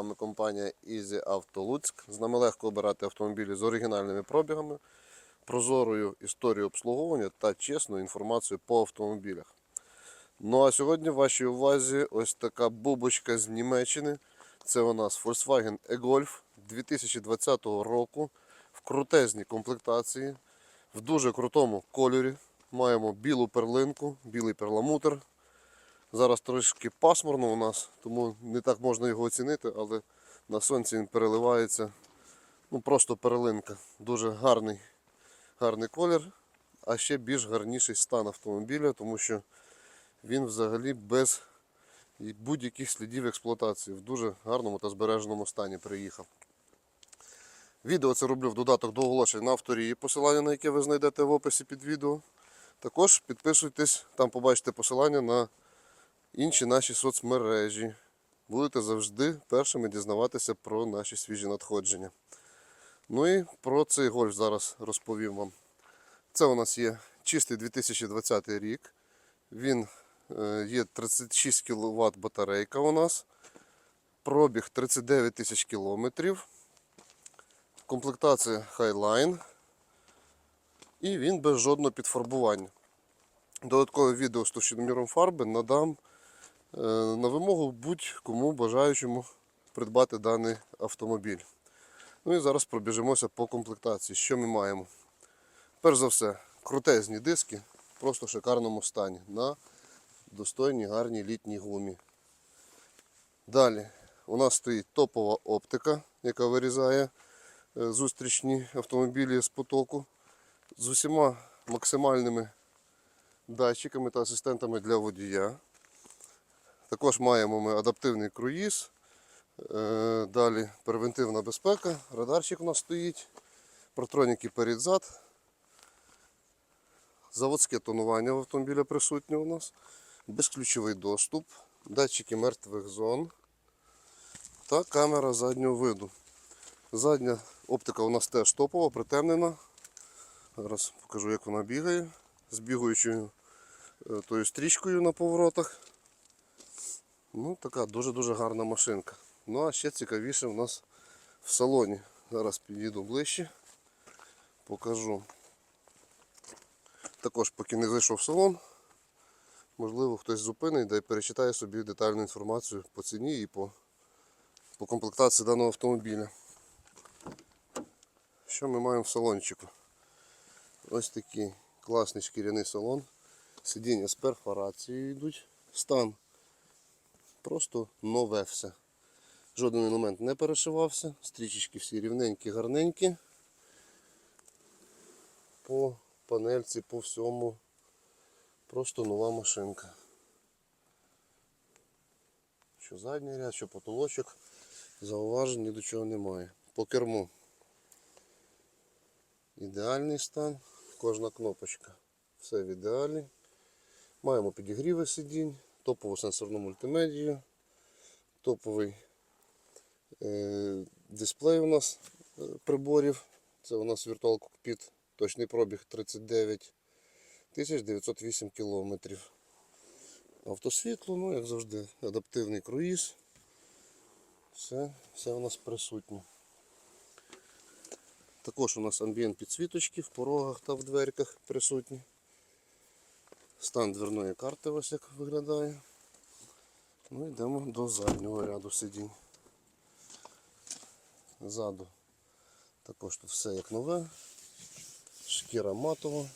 Вами компанія Easy Auto Луцьк. З нами легко обирати автомобілі з оригінальними пробігами, прозорою історією обслуговування та чесною інформацією по автомобілях. Ну а сьогодні в вашій увазі ось така бубочка з Німеччини. Це у нас Volkswagen e-Golf 2020 року в крутезній комплектації, в дуже крутому кольорі. Маємо білу перлинку, білий перламутр. Зараз трошки пасмурно у нас, тому не так можна його оцінити, але на сонці він переливається. Ну просто перлинка. Дуже гарний, гарний колір, а ще більш гарніший стан автомобіля, тому що він взагалі без будь-яких слідів експлуатації в дуже гарному та збереженому стані приїхав. Відео це роблю в додаток до оголошень на авторії, посилання на яке ви знайдете в описі під відео. Також підписуйтесь, там побачите посилання на інші наші соцмережі. Будете завжди першими дізнаватися про наші свіжі надходження. Ну і про цей гольф зараз розповім вам. Це у нас є чистий 2020 рік. Він е, є 36 кВт батарейка у нас. Пробіг 39 тисяч кілометрів. Комплектація Highline. І він без жодного підфарбування. Додаткове відео з товщиноміром фарби надам на вимогу будь-кому бажаючому придбати даний автомобіль. Ну і зараз пробіжимося по комплектації. Що ми маємо? Перш за все, крутезні диски, просто в шикарному стані на достойній гарній літній гумі. Далі у нас стоїть топова оптика, яка вирізає е, зустрічні автомобілі з потоку з усіма максимальними датчиками та асистентами для водія. Також маємо ми адаптивний круїз. Е, Далі превентивна безпека, радарчик у нас стоїть, протроніки перед-зад. Заводське тонування в автомобіля присутнє у нас, безключовий доступ, датчики мертвих зон та камера заднього виду. Задня оптика у нас теж топова, притемнена. Зараз покажу, як вона бігає з бігаючою е, тою стрічкою на поворотах. Ну, така дуже-дуже гарна машинка. Ну а ще цікавіше у нас в салоні. Зараз підійду ближче, покажу. Також поки не зайшов в салон, можливо хтось зупинить да й перечитає собі детальну інформацію по ціні і по, по комплектації даного автомобіля. Що ми маємо в салончику? Ось такий класний шкіряний салон. Сидіння з перфорацією йдуть. Стан просто нове все. Жоден елемент не перешивався. Стрічечки всі рівненькі, гарненькі. По панельці, по всьому. Просто нова машинка. Що задній ряд, що потолочок. Зауважень ні до чого немає. По керму. Ідеальний стан, кожна кнопочка. Все в ідеалі. Маємо підігріви сидінь, топову сенсорну мультимедію, топовий е, дисплей у нас е, приборів. Це у нас Virtual Cockpit, точний пробіг 39 908 кілометрів. Автосвітло, ну як завжди, адаптивний круїз. Все, все у нас присутнє. Також у нас амбієнт підсвіточки в порогах та в дверках присутні. Стан дверної карти ось як виглядає. Ну йдемо до заднього ряду сидінь. Ззаду також тут все як нове. Шкіра матова.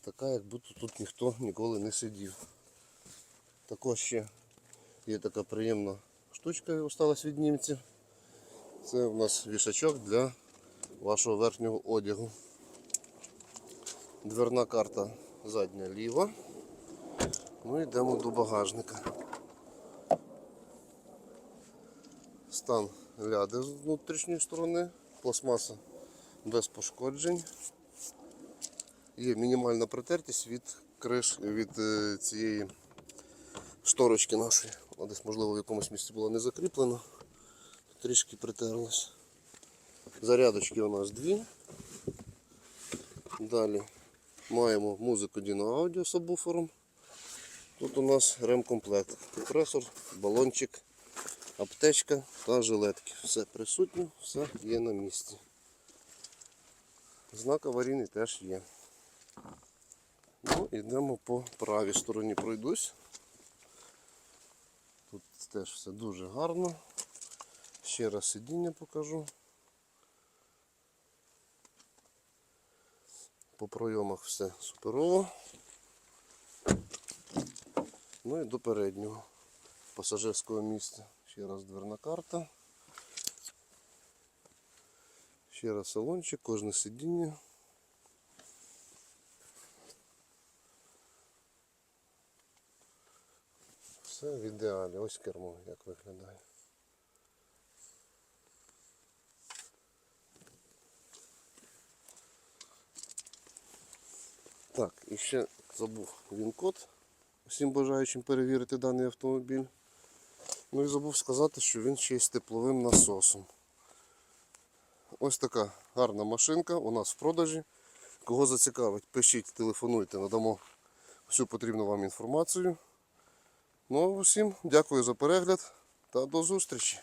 Така, як будто тут ніхто ніколи не сидів. Також ще є така приємна штучка, осталась від німців. Це у нас вішачок для вашого верхнього одягу. Дверна карта задня ліва. Ну йдемо до багажника. Стан ляди з внутрішньої сторони, пластмаса без пошкоджень. Є мінімальна протертість від криш від е, цієї шторочки нашої. Вона десь можливо в якомусь місці була не закріплена трішки притерлась. Зарядочки у нас дві. Далі маємо музику Dino Audio з сабвуфером. Тут у нас ремкомплект. Компресор, балончик аптечка та жилетки. Все присутнє, все є на місці. Знак аварійний теж є. Ну, йдемо по правій стороні пройдусь. Тут теж все дуже гарно. Ще раз сидіння покажу. По пройомах все суперово. Ну і до переднього пасажирського місця. Ще раз дверна карта. Ще раз салончик, кожне сидіння. Все в ідеалі. Ось кермо як виглядає. Так, і ще забув він-код всім бажаючим перевірити даний автомобіль. Ну і забув сказати, що він ще й з тепловим насосом. Ось така гарна машинка у нас в продажі. Кого зацікавить, пишіть, телефонуйте, надамо всю потрібну вам інформацію. Ну а всім дякую за перегляд та до зустрічі!